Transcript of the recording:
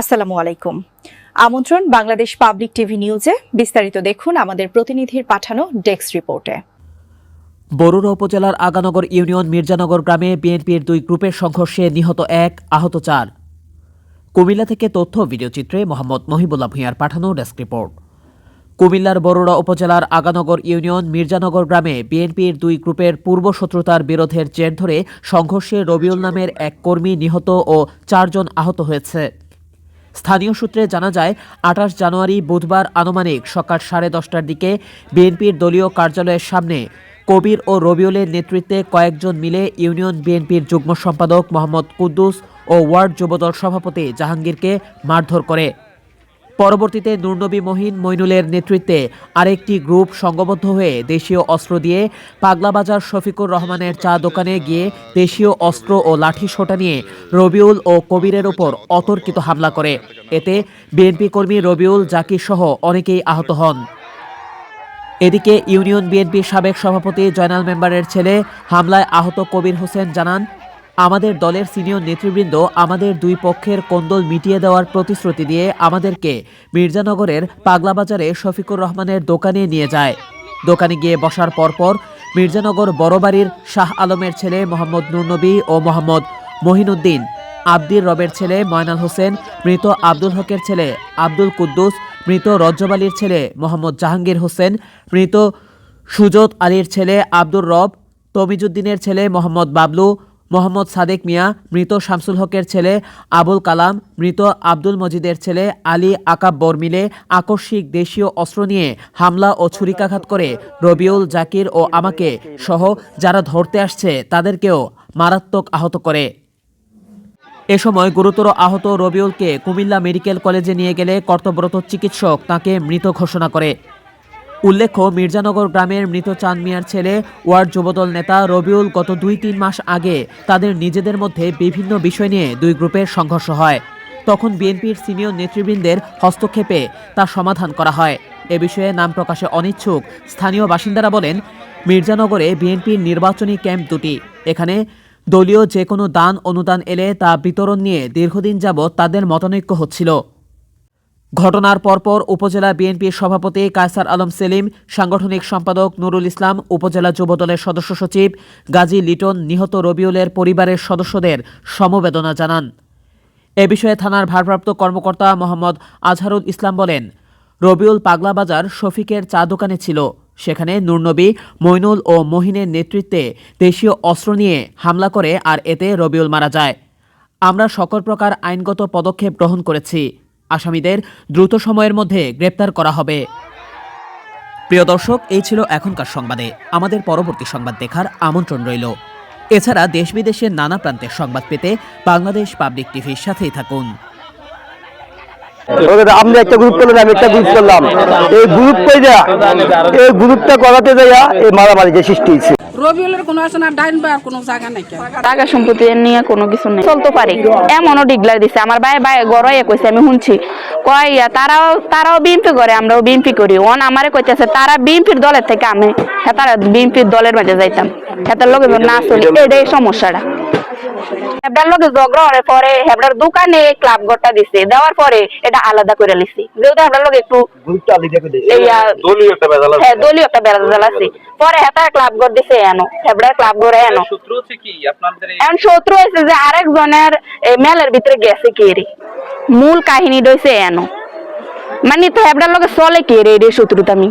আসসালামু আলাইকুম। আমন্ত্রণ বাংলাদেশ পাবলিক টিভি নিউজে। বিস্তারিত দেখুন আমাদের প্রতিনিধির পাঠানো ডেস্ক রিপোর্টে। বরুড়া উপজেলার আগানগর ইউনিয়ন মির্জানগর গ্রামে বিএনপির দুই গ্রুপের সংঘর্ষে নিহত এক, আহত চার। কুমিল্লা থেকে তথ্য ভিডিওচিত্রে মোহাম্মদ মহিবুল্লাহ ভূঁইয়ার পাঠানো ডেস্ক রিপোর্ট। কুমিল্লার বরুড়া উপজেলার আগানগর ইউনিয়ন মির্জানগর গ্রামে বিএনপির দুই গ্রুপের পূর্ব শত্রুতার বিরোধের জের ধরে সংঘর্ষে রবিউল নামের এক কর্মী নিহত ও চারজন আহত হয়েছে। স্থানীয় সূত্রে জানা যায়, আঠাশ জানুয়ারি বুধবার আনুমানিক সকাল সাড়ে দশটার দিকে বিএনপির দলীয় কার্যালয়ের সামনে কবির ও রবিউলের নেতৃত্বে কয়েকজন মিলে ইউনিয়ন বিএনপির যুগ্ম সম্পাদক মোহাম্মদ কুদ্দুস ও ওয়ার্ড যুবদল সভাপতি জাহাঙ্গীরকে মারধর করে। পরবর্তীতে নুরনবী মহিন মইনুলের নেতৃত্বে আরেকটি গ্রুপ সংঘবদ্ধ হয়ে দেশীয় অস্ত্র দিয়ে পাগলাবাজার শফিকুর রহমানের চা দোকানে গিয়ে দেশীয় অস্ত্র ও লাঠি সোটা নিয়ে রবিউল ও কবিরের ওপর অতর্কিত হামলা করে। এতে বিএনপি কর্মী রবিউল, জাকির সহ অনেকেই আহত হন। এদিকে ইউনিয়ন বিএনপির সাবেক সভাপতি জয়নাল মেম্বারের ছেলে হামলায় আহত কবির হোসেন জানান আমাদের দলের সিনিয়র নেতৃবৃন্দ আমাদের দুই পক্ষের কোন্দল মিটিয়ে দেওয়ার প্রতিশ্রুতি দিয়ে আমাদেরকে মির্জানগরের পাগলাবাজারে শফিকুর রহমানের দোকানে নিয়ে যায়। দোকানে গিয়ে বসার পরপর মির্জানগর বড়বাড়ির শাহ আলমের ছেলে মোহাম্মদ নুরনবী ও মোহাম্মদ মহিনুদ্দিন, আব্দির রবের ছেলে ময়নাল হোসেন, মৃত আব্দুল হকের ছেলে আব্দুল কুদ্দুস, মৃত রজ্জব আলীর ছেলে মোহাম্মদ জাহাঙ্গীর হোসেন, মৃত সুজত আলীর ছেলে আব্দুর রব, তমিজুদ্দিনের ছেলে মোহাম্মদ বাবলু মোহাম্মদ সাদেক মিয়া, মৃত শামসুল হকের ছেলে আবুল কালাম, মৃত আব্দুল মজিদের ছেলে আলী আকাব্বর মিলে আকস্মিক দেশীয় অস্ত্র নিয়ে হামলা ও ছুরিকাঘাত করে রবিউল জাকির ও আমাকে সহ যারা ধরতে আসছে তাদেরকেও মারাত্মক আহত করে। এ সময় গুরুতর আহত রবিউলকে কুমিল্লা মেডিকেল কলেজে নিয়ে গেলে কর্তব্যরত চিকিৎসক তাকে মৃত ঘোষণা করে। উল্লেখ্য, মির্জানগর গ্রামের মৃত চাঁদ মিয়ার ছেলে ওয়ার্ড যুবদল নেতা রবিউল গত দুই তিন মাস আগে তাদের নিজেদের মধ্যে বিভিন্ন বিষয় নিয়ে দুই গ্রুপের সংঘর্ষ হয়। তখন বিএনপির সিনিয়র নেতৃবৃন্দের হস্তক্ষেপে তা সমাধান করা হয়। এ বিষয়ে নাম প্রকাশে অনিচ্ছুক। স্থানীয় বাসিন্দারা বলেন, মির্জানগরে বিএনপির নির্বাচনী ক্যাম্প দুটি। এখানে দলীয় যে কোনো দান অনুদান এলে তা বিতরণ নিয়ে দীর্ঘদিন যাবৎ তাদের মতানৈক্য হচ্ছিল। ঘটনার পরপর উপজেলা বিএনপির সভাপতি কায়সার আলম সেলিম, সাংগঠনিক সম্পাদক নুরুল ইসলাম, উপজেলা যুবদলের সদস্য সচিব গাজী লিটন নিহত রবিউলের পরিবারের সদস্যদের সমবেদনা জানান। এ বিষয়ে থানার ভারপ্রাপ্ত কর্মকর্তা মোহাম্মদ আজহারুল ইসলাম বলেন, রবিউল পাগলাবাজার শফিকের চা দোকানে ছিল। সেখানে নুরনবী মইনুল ও মহিনের নেতৃত্বে দেশীয় অস্ত্র নিয়ে হামলা করে আর এতে রবিউল মারা যায়। আমরা সকল প্রকার আইনগত পদক্ষেপ গ্রহণ করেছি। আসামিদের দ্রুত সময়ের মধ্যে গ্রেপ্তার করা হবে। প্রিয় দর্শক, এই ছিল এখনকার সংবাদে। আমাদের পরবর্তী সংবাদ দেখার আমন্ত্রণ রইল। এছাড়া দেশ বিদেশের নানা প্রান্তের সংবাদ পেতে বাংলাদেশ পাবলিক টিভির সাথেই থাকুন। আপনি একটা গ্রুপ করলেন, আমি একটা গ্রুপ করলাম। এই গ্রুপ এই গ্রুপটা করাতে যাইয়া এই মারামারি যে সৃষ্টি হয়েছে রবিউলের কোনো আছে না, ডাইন বা কোনো জায়গা নাই টাকা সম্পত্তি নিয়ে কোনো কিছু নেই। চলতে পারি। এমনও ডিগলার দিছে। আমার ভাই ভাই গড়াইয়া কইছে, আমি শুনছি। কয় তারাও তারাও বিএনপি করে, আমরাও বিএনপি করি। ওন আমারে কইতেছে, তারা বিএনপির দলের থেকে আমি হ্যাঁ তারা বিএনপির দলের মাঝে যাইতাম। হেতার লগে না চলি। এটাই সমস্যাটা। হেবডার লগে ঝগড়া হওয়ার পরে হেবডার দোকানে ক্লাব ঘরটা দিছে। দেওয়ার পরে এটা আলাদা করে লিছি যেহেতু হেবডার লগে একটু হ্যাঁ দলীয় একটা বেড়া আছে। পরে হেতা ক্লাব ঘর দিছে এনো। হেবডার ক্লাব ঘরে এনো। সূত্র হচ্ছে কি? আপনাদের এই এখন শত্রু হয়েছে যে আরেকজনের মেলের ভিতরে গেছে কে রে? মূল কাহিনী রয়েছে এনো। মানে তো হেবডার লগে চলে কে রে এটাই শত্রুতা আমি